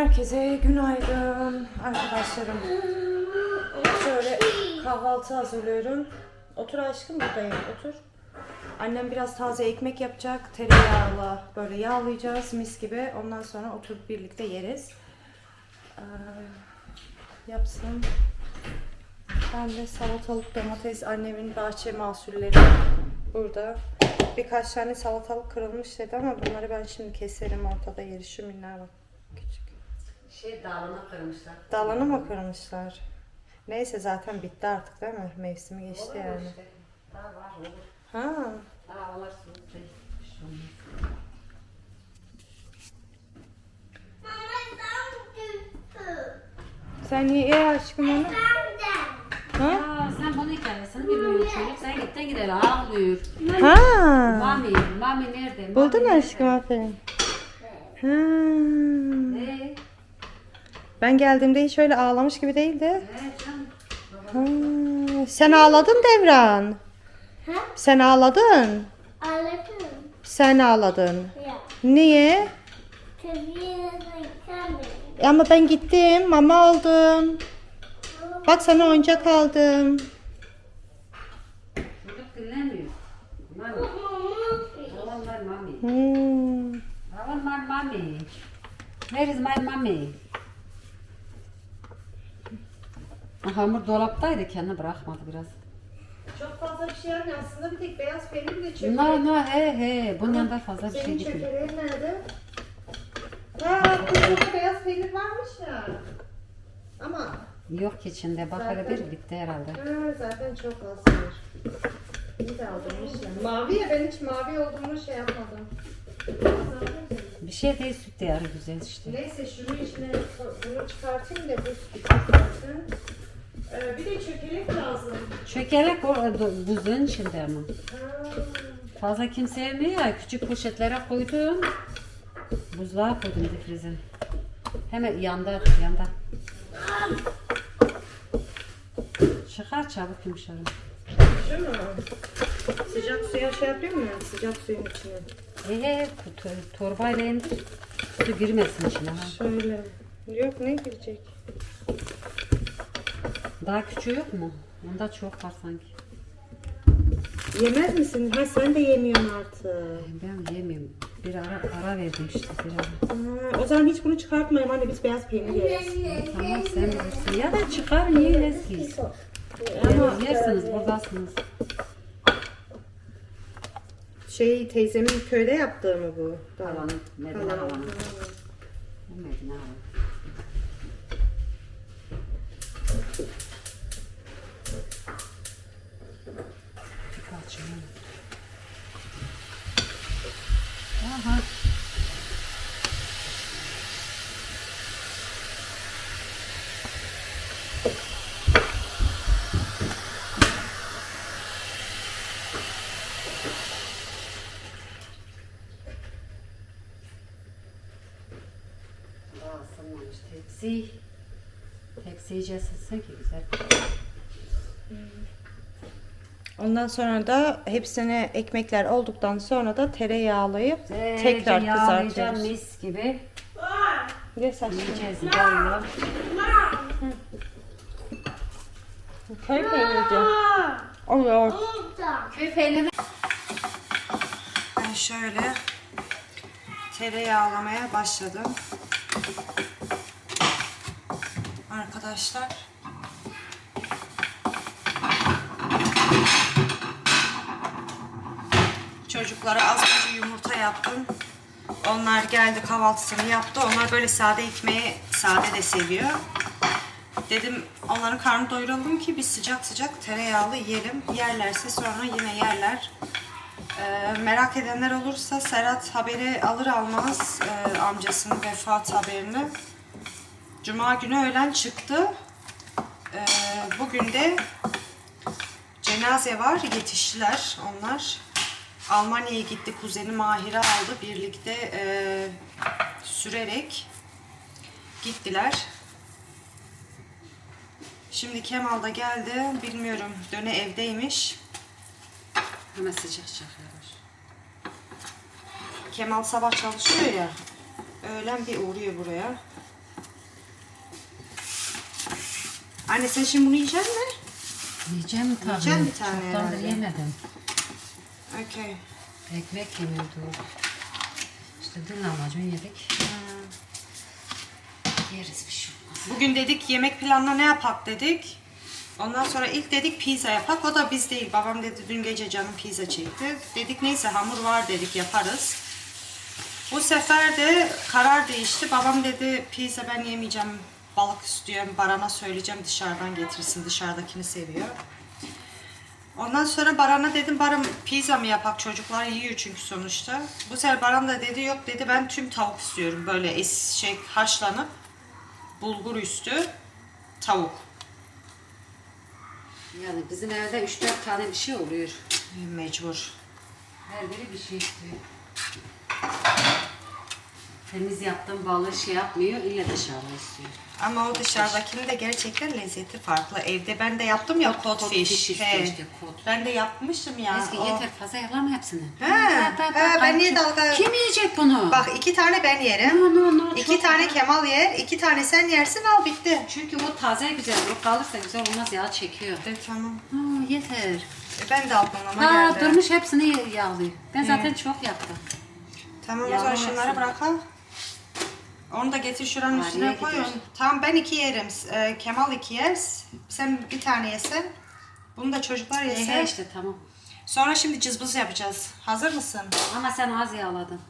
Herkese günaydın arkadaşlarım. Şöyle kahvaltı hazırlıyorum. Otur aşkım buradayım otur. Annem biraz taze ekmek yapacak. Tereyağla böyle yağlayacağız mis gibi. Ondan sonra oturup birlikte yeriz. Ee, yapsın. Ben de salatalık, domates, annemin bahçe mahsulleri burada. Birkaç tane salatalık kırılmış dedi ama bunları ben şimdi keserim ortada yeri. Şu minler bak. Küçük. Şey dağına kırmışlar. Dalını mı kırmışlar? Neyse zaten bitti artık değil mi? Mevsimi geçti Olur yani. işte. Daha var olur. Ha. Daha alırsın. Şey, bir şey olmaz. Sen niye aşkım onu? Ha? Aa, sen bana hikayesini bilmiyorsun çocuk. Sen gitten gidelim ağlıyor. Ha. Mami, mami nerede? Buldun mu Mami aşkım aferin. Ha. nerede? Ben geldiğimde hiç öyle ağlamış gibi değildi. Ha. Sen ağladın Devran. Ha? Sen ağladın. Anladım. Sen ağladın. Ya. Niye? Tabii yıkamayın. Ama ben gittim. Mama aldım. Bak sana oyuncak aldım. Çocuk dinlemiyor. Mami. Alan var mami. Hmm. Mami. Where is my mommy? Hamur dolaptaydı kendi bırakmadı biraz. Çok fazla bir şey yapmıyor. Aslında bir tek beyaz peynir bile No no he he bundan da fazla bir şey Senin gitmiyor. çökeleğin nerede? Ha, burada beyaz peynir varmış ya. Ama Yok ki içinde bak hele bir bitti herhalde. ha, zaten çok az var. İyi de aldırmış ya. Mavi ya ben hiç mavi olduğumu şey yapmadım. Bir şey değil süt değeri güzel işte. Neyse şunu içine bunu çıkartayım da bu çıkartın. Ee, bir de çökelek lazım. Çökelek o do- buzluğun içinde ama. Fazla kim sevmiyor ya küçük poşetlere koydum. Buzluğa koydum difrizin. Hemen yanda yanda. Çıkar çabuk yumuşarım. mu? Sıcak suya şey yapıyor mu? Sıcak suyun içine. Ee, to- to- torbayla indir. Su girmesin içine. Ha. Şöyle. Yok ne girecek? Daha küçüğü yok mu? Onda çok var sanki. Yemez misin? Ha sen de yemiyorsun artık. Ben yemiyorum. Bir ara ara verdim işte bir ara. Ha, o zaman hiç bunu çıkartmayalım anne biz beyaz peynir yeriz. Tamam sen bilirsin. Ya da çıkarın yiyin siz. Ama Yersiniz buradasınız. şey teyzemin köyde yaptığı mı bu? Halanın, Medine Halanın. Medine halanın. Birkaç yıl. Aha. Daha ısınmamış tepsi. Tepsi iyice ki güzel. Ondan sonra da hepsine ekmekler olduktan sonra da tereyağlayıp tekrar Güzelce yağlayacağım kızartıyoruz. mis gibi. Ne saçma. Yiyeceğiz böyle. Köy peyniri. Olur. Köy peyniri. Ben şöyle tereyağlamaya başladım. Arkadaşlar. Çocuklara az önce yumurta yaptım. Onlar geldi kahvaltısını yaptı. Onlar böyle sade ekmeği sade de seviyor. Dedim onların karnını doyuralım ki biz sıcak sıcak tereyağlı yiyelim. Yerlerse sonra yine yerler. Ee, merak edenler olursa Serhat haberi alır almaz e, amcasının vefat haberini. Cuma günü öğlen çıktı. Ee, bugün de cenaze var. Yetiştiler onlar. Almanya'ya gitti. Kuzeni Mahir'i aldı. Birlikte e, sürerek gittiler. Şimdi Kemal da geldi. Bilmiyorum. Döne evdeymiş. Hemen sıcak çakıyorlar. Kemal sabah çalışıyor ya. Öğlen bir uğruyor buraya. Anne sen şimdi bunu yiyecek misin? Yiyeceğim tabii. Yiyeceğim bir tane Çoktandır herhalde. yemedim. Okey. Ekmek yemiyordu. İşte dün lahmacun yedik. Yeriz bir şey olmaz. Bugün dedik yemek planına ne yapak dedik. Ondan sonra ilk dedik pizza yapak. O da biz değil. Babam dedi dün gece canım pizza çekti. Dedik neyse hamur var dedik yaparız. Bu sefer de karar değişti. Babam dedi pizza ben yemeyeceğim. Balık istiyorum. Baran'a söyleyeceğim dışarıdan getirsin. Dışarıdakini seviyor. Ondan sonra Baran'a dedim Baran pizza mı yapak çocuklar yiyor çünkü sonuçta. Bu sefer Baran da dedi yok dedi ben tüm tavuk istiyorum böyle es şey haşlanıp bulgur üstü tavuk. Yani bizim evde 3-4 tane bir şey oluyor. Mecbur. Her biri bir şey istiyor. Temiz yaptığım balığı şey yapmıyor, illa dışarıda istiyor. Ama o dışarıdakinin de gerçekten lezzeti farklı. Evde ben de yaptım ya codfish. fish He. işte, kod. Ben de yapmıştım ya. Ezgi o- yeter fazla yalama hepsini. He, he, ben niye dalga- Kim yiyecek bunu? Bak iki tane ben yerim. No, no, no, iki çok tane güzel. Kemal yer. iki tane sen yersin al bitti. Çünkü o taze güzel, o kalırsa güzel olmaz yağ çekiyor. E, tamam. Ha, yeter. E, ben de aklıma Ha, geldi. durmuş hepsini yağlıyor. Ben zaten çok yaptım. Tamam o zaman şunları bırakalım. Onu da getir şuranın Araya üstüne koy. gider. Tamam ben iki yerim. Ee, Kemal iki yer. Sen bir tane yesen. Bunu da çocuklar E, yese. he işte tamam. Sonra şimdi cızbız yapacağız. Hazır mısın? Ama sen az yağladın.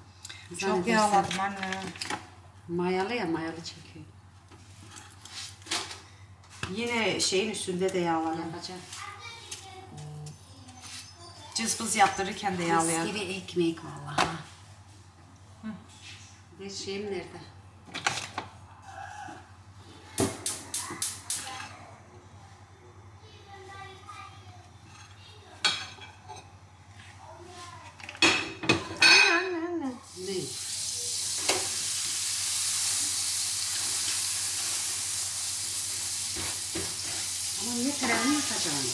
Çok yağladım anne. Mayalı ya mayalı çekiyor. Yine şeyin üstünde de yağladım. Yapacağım. Cızbız yaptırırken de Mis yağlayalım. gibi ekmek vallahi. Bir şeyim nerede? Anne anne anne. Ne? Ama niye tereyağını yapacağım?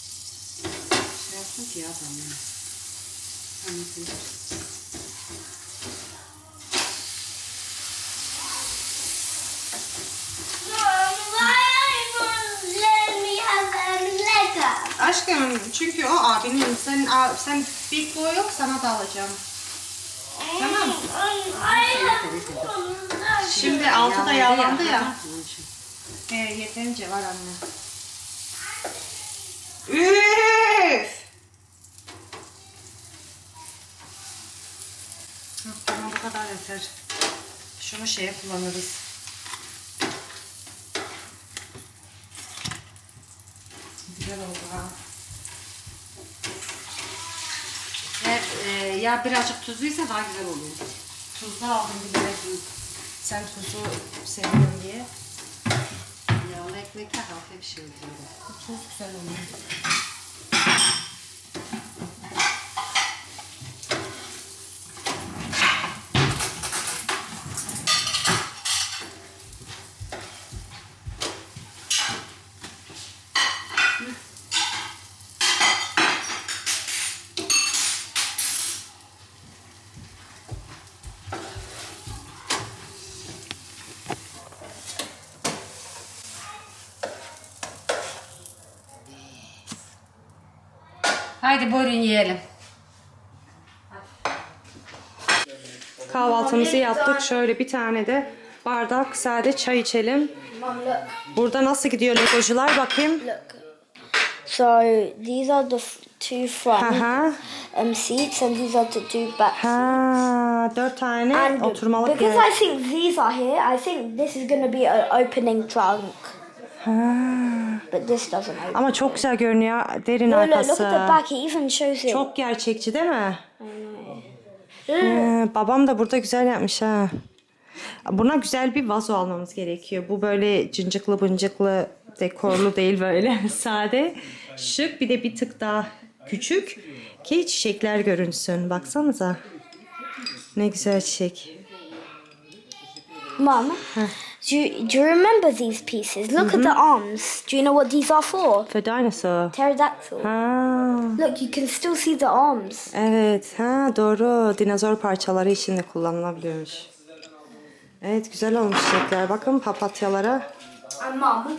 Şey yapsın ki adam ya. Anlatayım. Mom, why are you not me have um, Lego? Aşkım çünkü o abinin sen sen big boy yok sana da alacağım. Tamam. Şimdi altı da yağlandı ya. He yeterince var anne. Üf! Hı, Tamam yeter. Şunu şeye kullanırız. Güzel oldu ha. Eğer e, ya birazcık tuzluysa daha güzel oluyor. Tuzlu aldım bilerek. Sen tuzu seviyorsun diye. Yağlı ekmekle hafif bir şey oluyor. Tuz güzel oluyor. Haydi buyurun yiyelim. Kahvaltımızı yaptık. Şöyle bir tane de bardak sade çay içelim. Burada nasıl gidiyor legocular bakayım. So these are the two front Aha. um, seats, and these are the two back seats. Ha, dört tane And oturmalık because yer. I think these are here, I think this is going to be an opening trunk. Ha. But this doesn't open. Ama çok güzel görünüyor. Derin No, look, look at arkası. the back. It even shows it. Çok gerçekçi değil mi? Ee, babam da burada güzel yapmış ha. Buna güzel bir vazo almamız gerekiyor. Bu böyle cıncıklı bıncıklı dekorlu değil böyle sade. Şık bir de bir tık daha küçük ki çiçekler görünsün. Baksanıza. Ne güzel çiçek. Mum, Do you, do you remember these pieces? Look at the arms. Do you know what these are for? For dinosaur. Pterodactyl. Ha. Look, you can still see the arms. Evet, ha doğru. Dinozor parçaları için de kullanılabiliyormuş. Evet, güzel olmuş çiçekler. Bakın papatyalara. And mum,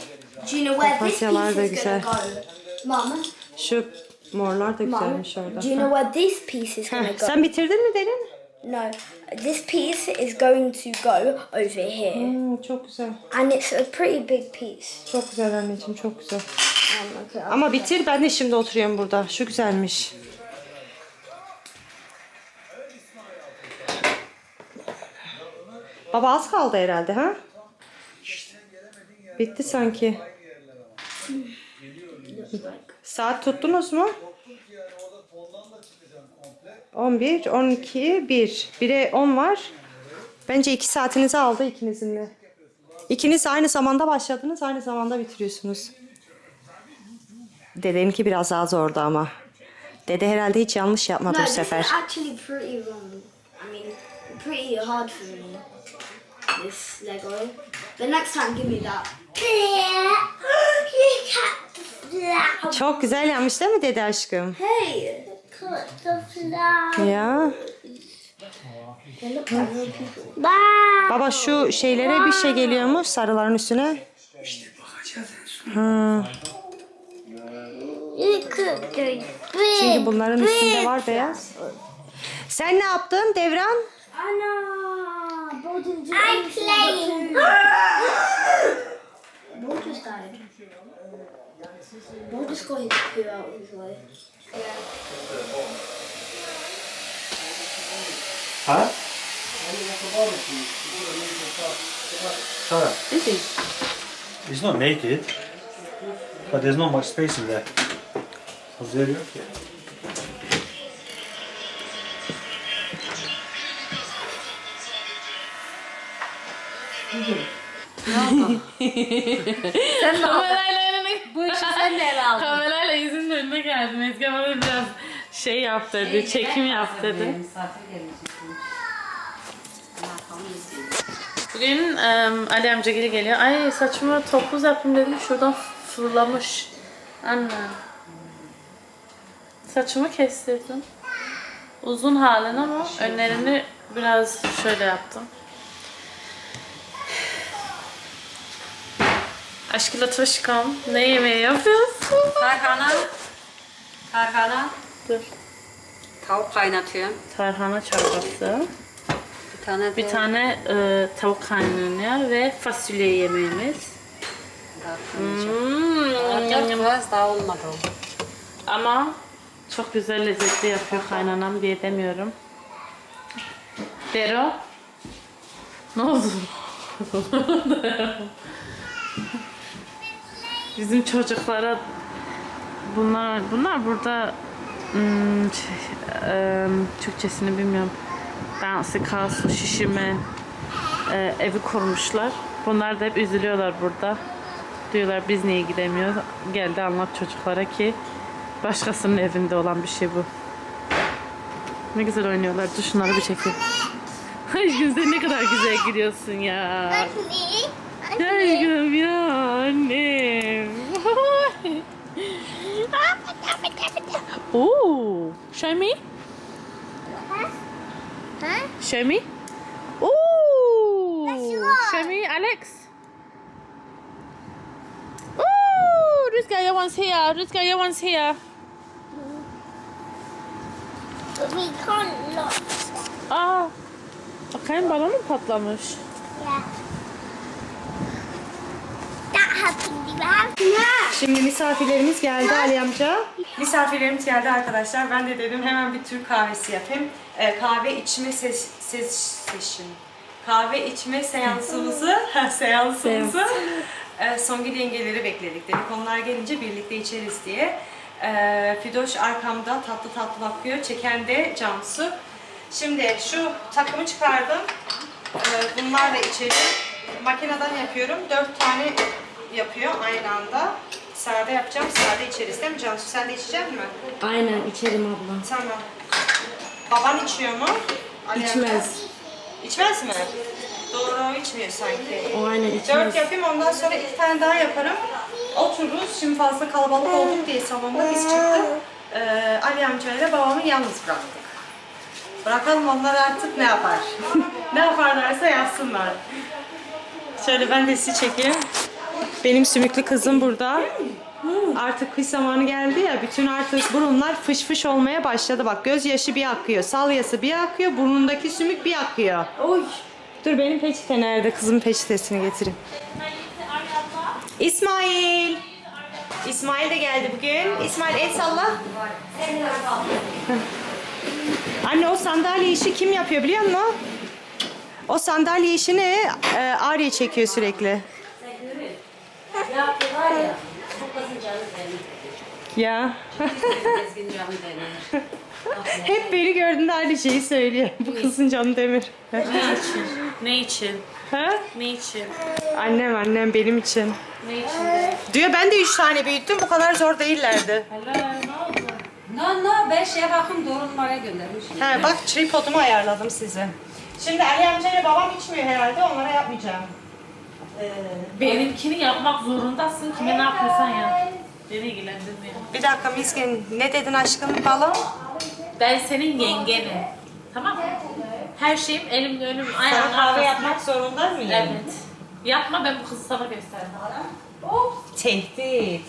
do you know where this piece Papatyalar da is güzel. gonna go? Mum, Şu morlar da mum, güzelmiş orada. do you know where this piece is gonna Heh, go? sen bitirdin mi Derin? No, this piece is going to go over here, Hmm, çok güzel. and it's a pretty big piece. Çok güzel anneciğim, çok güzel. Um, okay, I'll- Ama bitir, ben de şimdi oturuyorum burada. Şu güzelmiş. Baba az kaldı herhalde ha? Bitti sanki. Saat tuttunuz mu? 11, 12, 1. 1'e 10 var. Bence 2 saatinizi aldı ikinizin de. İkiniz aynı zamanda başladınız, aynı zamanda bitiriyorsunuz. Dedeninki biraz daha zordu ama. Dede herhalde hiç yanlış yapmadı No, bu sefer. is actually pretty wrong. I mean, pretty hard for me. This Lego. The next time, give me that. Çok güzel yapmış değil mi dede aşkım? Hey. Ya. Baba şu şeylere bir şey geliyor mu sarıların üstüne? Hı. Çünkü bunların üstünde var beyaz. Sen ne yaptın Devran? Do I'm playing. almost died. We'll just go his and clear out his way. Yeah. Huh? Sarah. This is. He's not naked, but there's not much space in there. So there you okay. Mm -hmm. Yok ya. Kamerayla önüne... Bu işi sen de ele aldın. Kamerayla yüzünün önüne geldin. Ezgi bana biraz şey yaptırdı, çekim yaptırdı. Misafir gelecekmiş. Ne yapalım izleyelim. Bugün em, Ali amcagili geliyor. Ay saçımı topuz yapayım dedim. Şuradan fırlamış. Anne. Saçımı kestirdim. Uzun halini ama önlerini biraz şöyle yaptım. Aşkıyla Toşkam. Ne yemeği yapıyorsun? Tarhana. Tarhana. Dur. Tavuk kaynatıyorum. Tarhana çorbası. Bir tane Bir tane e, tavuk kaynanıyor ve fasulye yemeğimiz. Hmm. Biraz daha olmadı. Ama çok güzel lezzetli yapıyor kaynanam diye demiyorum. Dero. Ne oldu? Bizim çocuklara bunlar bunlar burada hmm, şey, Türkçesini bilmiyorum. Bouncy Castle şişirme e, evi kurmuşlar. Bunlar da hep üzülüyorlar burada. Diyorlar biz niye gidemiyoruz? Geldi anlat çocuklara ki başkasının evinde olan bir şey bu. Ne güzel oynuyorlar. Dur şunları bir çekeyim. Aşkım sen ne kadar güzel giriyorsun ya. Aşkım ya annem. Ooh, show me. Show me. Ooh, show me, Alex. Ooh, Rüzgar one's here. Rüzgar one's here. We can't look. Aa, bakayım balon mu patlamış? Yeah. That happened. Şimdi misafirlerimiz geldi Ali amca. Misafirlerimiz geldi arkadaşlar. Ben de dedim hemen bir Türk kahvesi yapayım. Ee, kahve içme ses, ses session. Kahve içme seansımızı, seansımızı e, Songül yengeleri bekledik dedik. Onlar gelince birlikte içeriz diye. Ee, Fidoş arkamda tatlı tatlı bakıyor. Çeken de Cansu. Şimdi şu takımı çıkardım. Ee, bunlarla içelim. Makineden yapıyorum. Dört tane yapıyor aynı anda. Sade yapacağım. Sade içeriz değil mi Cansu? Sen de içecek misin? Aynen içerim abla. Tamam. Baban içiyor mu? Ali? İçmez. İçmez mi? Doğru içmiyor sanki. O aynen Dört içmez. yapayım ondan sonra iki tane daha yaparım. Otururuz. Şimdi fazla kalabalık olduk diye salonda biz çıktık. Ee, Ali amcayla babamı yalnız bıraktık. Bırakalım onlar artık ne yapar? ne yaparlarsa yapsınlar. Şöyle ben de sizi çekeyim. Benim sümüklü kızım burada. Artık kış zamanı geldi ya bütün artık burunlar fış fış olmaya başladı. Bak gözyaşı bir akıyor, salyası bir akıyor, burnundaki sümük bir akıyor. Oy. Dur benim peçete nerede? Kızımın peçetesini getireyim. İsmail. İsmail de geldi bugün. İsmail el salla. Anne o sandalye işi kim yapıyor biliyor musun? O sandalye işini e, Arya çekiyor sürekli. Ya var ya. Bu kızın canı benim. Ya. Canı. Hep beni gördüğünde aynı şeyi söylüyor. Bu kızın canı demir. Ne için? ha? Ne için? Annem annem benim için. Ne için? Diyor ben de üç tane büyüttüm bu kadar zor değillerdi. Helal ne oldu? No no ben şeye bakayım doğru numaraya göndermişim. Ha, bak tripodumu ayarladım size. Şimdi Ali amcayla babam içmiyor herhalde onlara yapmayacağım. Benimkini yapmak zorundasın. Kime ne yapıyorsan yap. Beni ilgilendirmiyor. Bir dakika Miskin ne dedin aşkım balım? Ben senin yengenim. Tamam mı? Her şeyim elimde önüm Sana ayağım kahve yapmak zorunda mıyım? Evet. Yapma ben bu kızı sana gösterdim. Tehdit.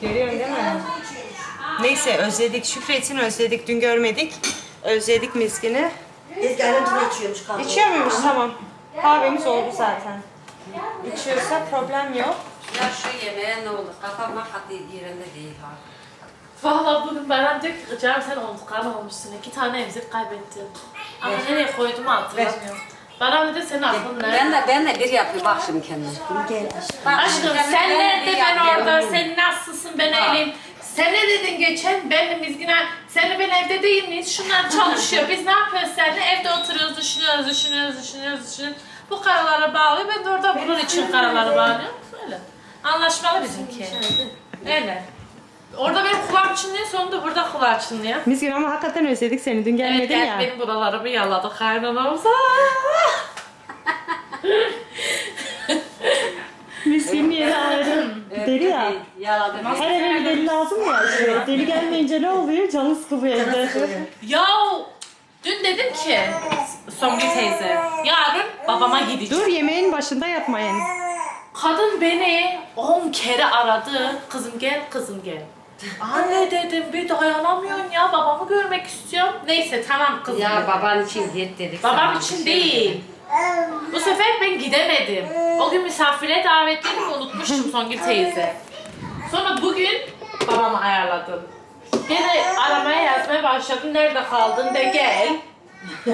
Görüyorsun değil mi? Neyse özledik. Şükret'in özledik. Dün görmedik. Özledik Miskin'i. Ezgi ayrıntılı içiyormuş kahve. İçiyor muymuş? Tamam. Kahvemiz oldu zaten. İçiyorsa problem yok. Ya şu yemeğe ne olur? Kafam hakikaten yerinde değil ha. Valla bugün Beren diyor ki canım sen unutkan olmuşsun. İki tane emzik kaybettim. Ama nereye koyduğumu hatırlamıyorum. Beren dedi senin aklın nerede? Ben de ben de bir yapayım bak şimdi kendine. Gel aşkım. Bak Aşkım sen ben nerede bir ben orada sen nasılsın ben Ha. öyleyim. Sen ne dedin geçen? Ben de Mizgine, sen ben evde değil miyiz? Şunlar çalışıyor. Biz ne yapıyoruz seninle? Evde oturuyoruz, düşünüyoruz, düşünüyoruz, düşünüyoruz, düşünüyoruz. Bu karalara bağlıyor. Ben de orada bunun için karaları bağlıyorum. Öyle. Anlaşmalı bizimki. Öyle. Orada benim kulağım çınlıyor, sonunda burada kulağı çınlıyor. Miskin ama hakikaten özledik seni. Dün Evet, gelmedin gel ya. benim buralarımı yaladı kaynanamsa. Miskin yeri ayrı. Deli ya. Yaladım. Her eve bir deli lazım ya. Deli gelmeyince ne oluyor? Canı sıkılıyor evde. Ya dün dedim ki Songül teyze yarın babama gideceğim. Dur yemeğin başında yapmayın. Kadın beni 10 kere aradı. Kızım gel, kızım gel. Anne dedim bir dayanamıyorum ya babamı görmek istiyorum. Neyse tamam kızım. Ya baban için git dedik. Babam sana. için değil. Bu sefer ben gidemedim. O gün misafire davetliydim unutmuşum Songül teyze. Sonra bugün babamı ayarladım. Gene aramaya yazmaya başladım. Nerede kaldın de gel.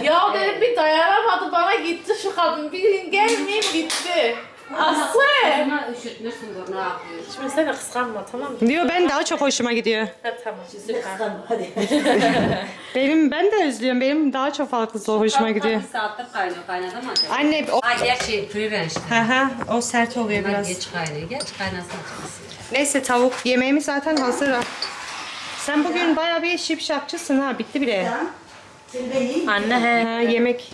Ya dedim bir dayanamadı bana gitti şu kadın. Bir gün gelmeyeyim gitti. Aslı. Buna üşütmüşsün dur ne yapıyorsun? Şimdi sen de kıskanma tamam mı? Diyor ben daha çok hoşuma gidiyor. Ha, tamam süper. Hadi. Benim ben de özlüyorum. Benim daha çok farklı hoşuma gidiyor. Bir saattir kaynıyor. Kaynadı mı acaba? Anne o Ha gerçi. Hı hı, o sert oluyor Biraz. biraz. Geç kaynıyor. Geç kaynasın açmasın. Neyse tavuk yemeğimiz zaten hazır. Sen bugün bayağı bir şipşakçısın ha. Bitti bile. Anne he. Ha, yemek.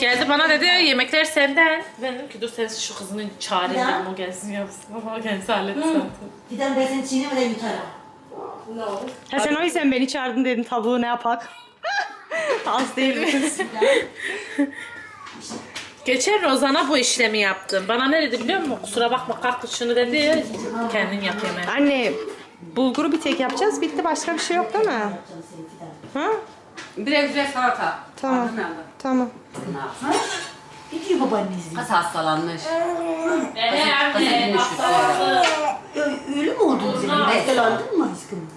Geldi bana dedi yemekler senden. Ben dedim ki dur sen şu kızını çağırayım Ya. dedim o gelsin yapsın. O kendisi halletti zaten. Giden ben seni çiğnemeden yutarım. Ha sen o yüzden beni çağırdın dedin tavuğu ne yapak? Az değil mi? Geçen Rozan'a bu işlemi yaptım. Bana ne dedi biliyor musun? Kusura bakma kalk şunu dedi. Kendin yap yemeği. Anne bulguru bir tek yapacağız. Bitti başka bir şey yok değil mi? Ha? Bir de güzel salata. Tamam. Tamam. Ne yapsın? Gidiyor babaannesi. Kız hastalanmış. Ehe anne. Hastalandı. Öyle mi oldun senin? Hastalandın mı aşkım?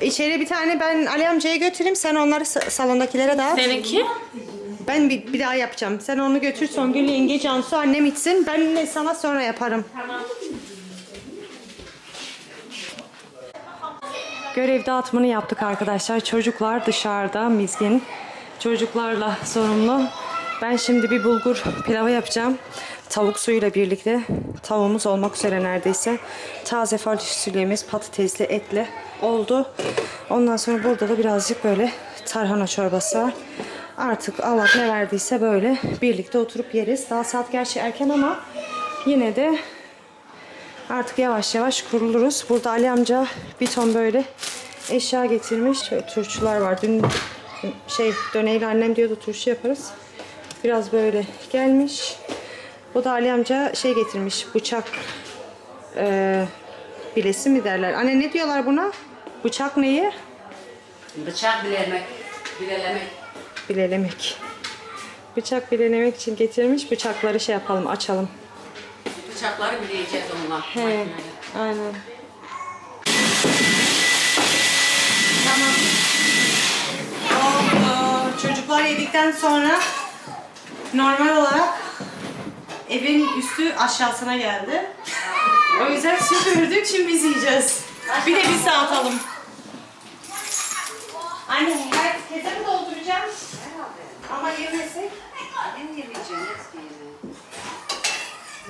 İçeri bir tane ben Ali amcaya götüreyim. Sen onları sa- salondakilere dağıt. Seninki? Ben bir, bir daha yapacağım. Sen onu götür Songül yenge Cansu annem içsin. Ben de sana sonra yaparım. Tamam. Görev dağıtımını yaptık arkadaşlar. Çocuklar dışarıda Mizgin. Çocuklarla sorumlu. Ben şimdi bir bulgur pilavı yapacağım. tavuk suyuyla birlikte tavuğumuz olmak üzere neredeyse. Taze fasulyemiz patatesli etli oldu. Ondan sonra burada da birazcık böyle tarhana çorbası var. Artık Allah ne verdiyse böyle birlikte oturup yeriz. Daha saat gerçi erken ama yine de Artık yavaş yavaş kuruluruz. Burada Ali amca bir ton böyle eşya getirmiş. Şöyle turşular var. Dün şey döneyle annem diyordu turşu yaparız. Biraz böyle gelmiş. Bu da Ali amca şey getirmiş. Bıçak eee bilesi mi derler? Anne ne diyorlar buna? Bıçak neyi? Bıçak bilemek. Bilelemek. Bilelemek. Bıçak bilelemek için getirmiş. Bıçakları şey yapalım, açalım. Bıçakları bileyeceğiz onunla. He, aynen. Oldu. Çocuklar yedikten sonra normal olarak evin üstü aşağısına geldi. O yüzden süpürdük, şimdi biz yiyeceğiz. Bir de bir saat alalım. Anne, herkese mi dolduracağım? Ama yemesek. Ne yemeyeceğim?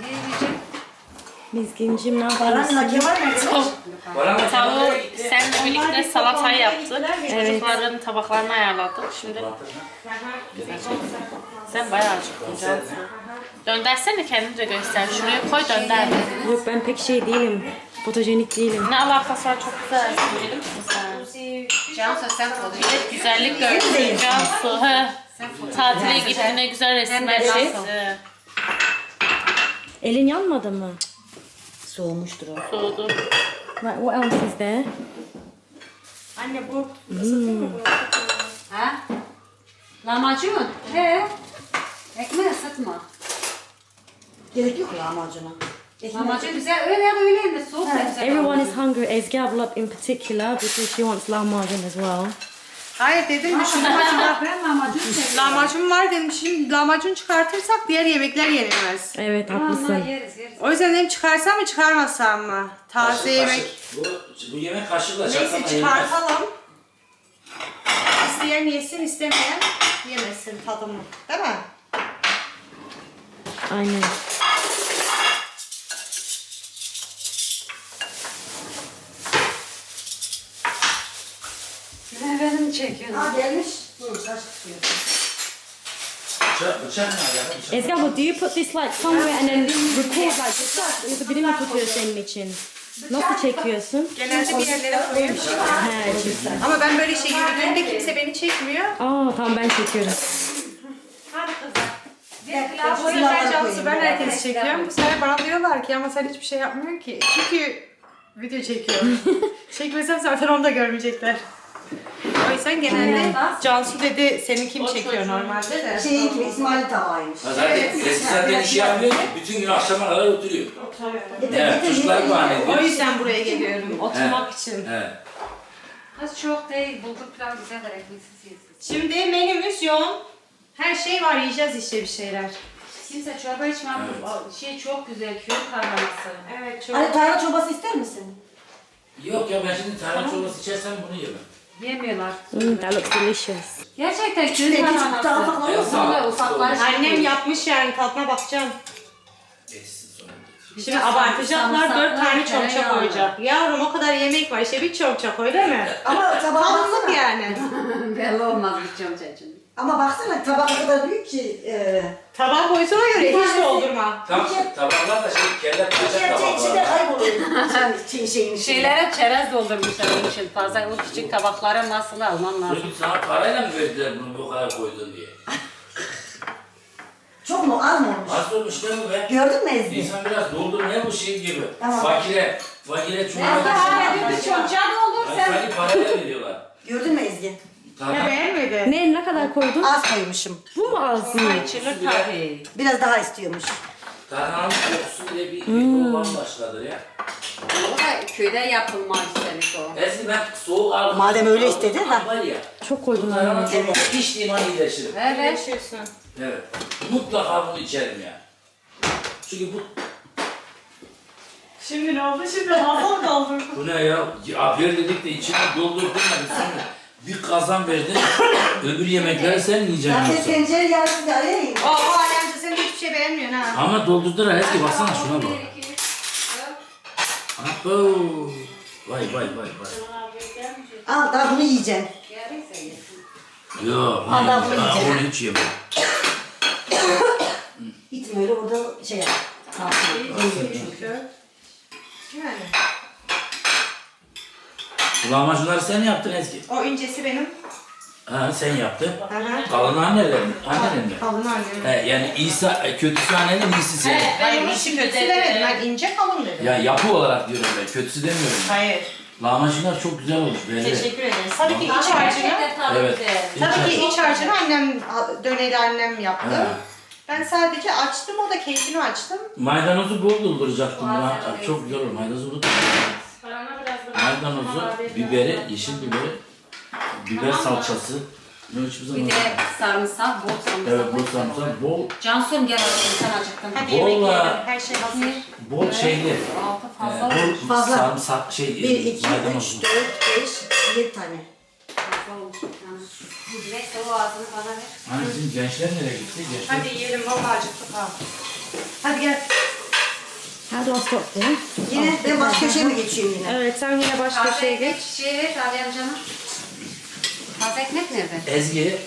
Ne yemeyeceğim? Mizgincim ne yapalım? Tavuğu seninle birlikte salatayı yaptık. Çocukların tabaklarını ayarladık. Şimdi sen bayağı acıktın Cansu. Döndersene kendini de göster. Şuraya koy dönder. Yok ben pek şey değilim. Fotojenik değilim. Ne alakası var çok güzelsin bilir misin sen? Cansu sen fotoğraf. Güzellik gördün Cansu. He. Tatile gitti ne güzel resimler çekti. Elin yanmadı mı? Soğumuştur o. Soğudu. Right, what else is there? Anne bu Ha? Lahmacun. He. Ekmeği ısıtma. Gerek yok lahmacuna. Lahmacun güzel. Öyle ya da öyle indir. Soğuk da güzel. Everyone is hungry. Ezgi abla in particular because she wants lahmacun as well. Hayır dedim düşündüm acaba Ben lahmacun seviyorum. lahmacun var dedim. Şimdi lahmacun çıkartırsak diğer yemekler yenilmez. Evet Ama haklısın. yeriz yeriz. O yüzden dedim çıkarsam mı çıkarmasam mı? Taze yemek. Bu, bu yemek kaşıkla Neyse çatalla yenmez. çıkartalım. İsteyen yesin istemeyen yemesin tadımı. Değil mi? Aynen. Benim çekiyorum. Ha gelmiş. Dur kaç tutuyor. Ezgi do you put this like somewhere and then record like yourself? Yoksa biri mi tutuyor senin için? Nasıl çekiyorsun? Genelde bir yerlere koyuyorum. He, güzel. Ama ben böyle şey yürüdüğümde kimse beni çekmiyor. Aa tamam ben çekiyorum. Hadi kızlar. Bu Cansu ben herkesi çekiyorum. Bu sefer bana diyorlar ki ama sen hiçbir şey yapmıyorsun ki. Çünkü video çekiyorum. Çekmesem zaten onu da görmeyecekler. O yüzden genelde Cansu dedi seni kim çekiyor normalde de. Şeyin gibi İsmail tavaymış. Ha zaten eski zaten iş yapmıyor ki. Bütün gün akşama kadar oturuyor. Evet, çocuklar bahane O ediyor. yüzden buraya geliyorum oturmak için. Evet. Az çok değil. Bulgur pilav güzel de ekmeksiz yesin. Şimdi menümüz yoğun. Her şey var yiyeceğiz işte bir şeyler. Kimse çorba içmem. O Şey çok güzel. Köy karlaması. Evet çok. Hani tarhana çorbası ister misin? Yok ya ben şimdi tarhana çorbası içersem bunu yemem. Yemiyorlar. Mm, that looks delicious. Gerçekten köy küçük karlaması. tabaklar yok mu? Böyle ufaklar. Annem yapmış yani tadına bakacağım. Şimdi abartacaklar dört tane çomça koyacak. Yavrum o kadar yemek var işte bir çomça koy değil mi? Ama baksana. yani. Belli olmaz bir çomçacın. Ama baksana tabak o kadar büyük ki. E, Tabak boyutuna göre hiç doldurma. Tam tabaklar da şey kelle kaçak içinde içinde tabaklar. kayboluyor. Şey, şeyin içinde. Şeylere çerez doldurmuşlar onun için. Fazla o küçük tabaklara masını alman lazım. Çocuk sana parayla mı verdiler bunu bu kadar koydun diye? Çok mu az mı olmuş? Az olmuş ne bu be? Gördün mü Ezgi? İnsan biraz doldurmaya bu şey gibi. Tamam. Fakire, fakire çorba. Hala bir çomça doldur Hani sen. parayla veriyorlar. Gördün mü Ezgi? Ya beğenmedi. Ne ne kadar koydun? Az koymuşum. Bu mu az mı? İçilir tabii. Biraz daha istiyormuş. Tarhananın kokusu bile bir, bir olmam başladı ya. O da köyde yapılma istemiş o. Eski ben soğuk aldım. Madem öyle istedi, ha. Var ya. Çok koydun Tarhana anne. çorbası içtiğim an iyileşirim. Evet. Yaşıyorsun. Evet. Mutlaka bunu içerim ya. Çünkü bu, Şimdi ne oldu? Şimdi fazla doldurdum. bu ne ya? Ya ver dedik de içine doldurdun da sonra bir kazan verdin. öbür yemekleri sen yiyeceksin Zaten yoksa. tencere yarısı da arayayım. O, o alemde sen hiçbir şey beğenmiyorsun ha. Ama doldurdular Ezgi baksana şuna bak. Abo. Vay vay vay vay. Al daha bunu yiyeceksin. Yok. Al daha bunu ben yiyeceğim. Onu hiç yemem. Gitme öyle orada şey yap. Yani. Bu lahmacunları sen yaptın Ezgi. O incesi benim. Ha sen yaptın. Hı. Kalanı annelerin, annenin mi? Kalın annem. He, yani İsa, kötüsü annenin, iyisi senin. Hayır işi kötü demedim. Ben ince kalın dedim. Ya yapı olarak diyorum ben, kötüsü demiyorum. Hayır. Lahmacunlar çok güzel olmuş belli. Teşekkür ederiz. Tabii ki iç harcını. Evet. Tabii ki iç harcını annem, döneri annem yaptı. Ha. Ben sadece açtım, o da keyfini açtım. Maydanozu bol dolduracaktım ya. Çok güzel olur. Maydanozu unutma. Maydanozu, biberi, yeşil biberi, biber salçası. Ne hiçbir zaman. Bir de sarımsak, bol sarımsak. Evet, bol sarımsak, bol, Cansu'm gel oturun sen acıktın. Hadi yemek Vallahi. yiyelim. Her şey hazır. bol şeyli. Altı e, fazla bol Fazla. sarımsak şey, 1, 2, maydanoz. 3, 4, 5, 7 tane. Fazla olmuş. Neyse o ağzını bana ver. Hani bizim gençler nereye gitti? Gençler. Hadi yiyelim, vallahi acıktık ha. Hadi gel. How do I stop there? Yine ben başka şey mi geçeyim yine? Evet sen yine başka Taze şeye ekmek geç. şey ver Ali amcana. Taze ekmek nerede? Ezgi,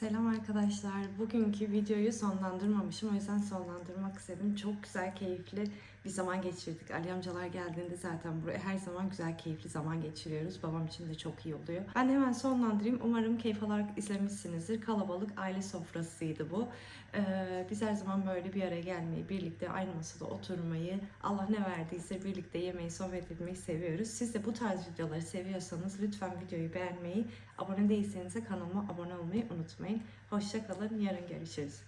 Selam arkadaşlar. Bugünkü videoyu sonlandırmamışım. O yüzden sonlandırmak istedim. Çok güzel, keyifli bir zaman geçirdik. Ali amcalar geldiğinde zaten buraya her zaman güzel, keyifli zaman geçiriyoruz. Babam için de çok iyi oluyor. Ben hemen sonlandırayım. Umarım keyif alarak izlemişsinizdir. Kalabalık aile sofrasıydı bu. Ee, biz her zaman böyle bir araya gelmeyi, birlikte aynı masada oturmayı, Allah ne verdiyse birlikte yemeyi, sohbet etmeyi seviyoruz. Siz de bu tarz videoları seviyorsanız lütfen videoyu beğenmeyi, abone değilseniz de kanalıma abone olmayı unutmayın. Hoşça kalın, yarın görüşürüz.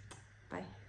Bye.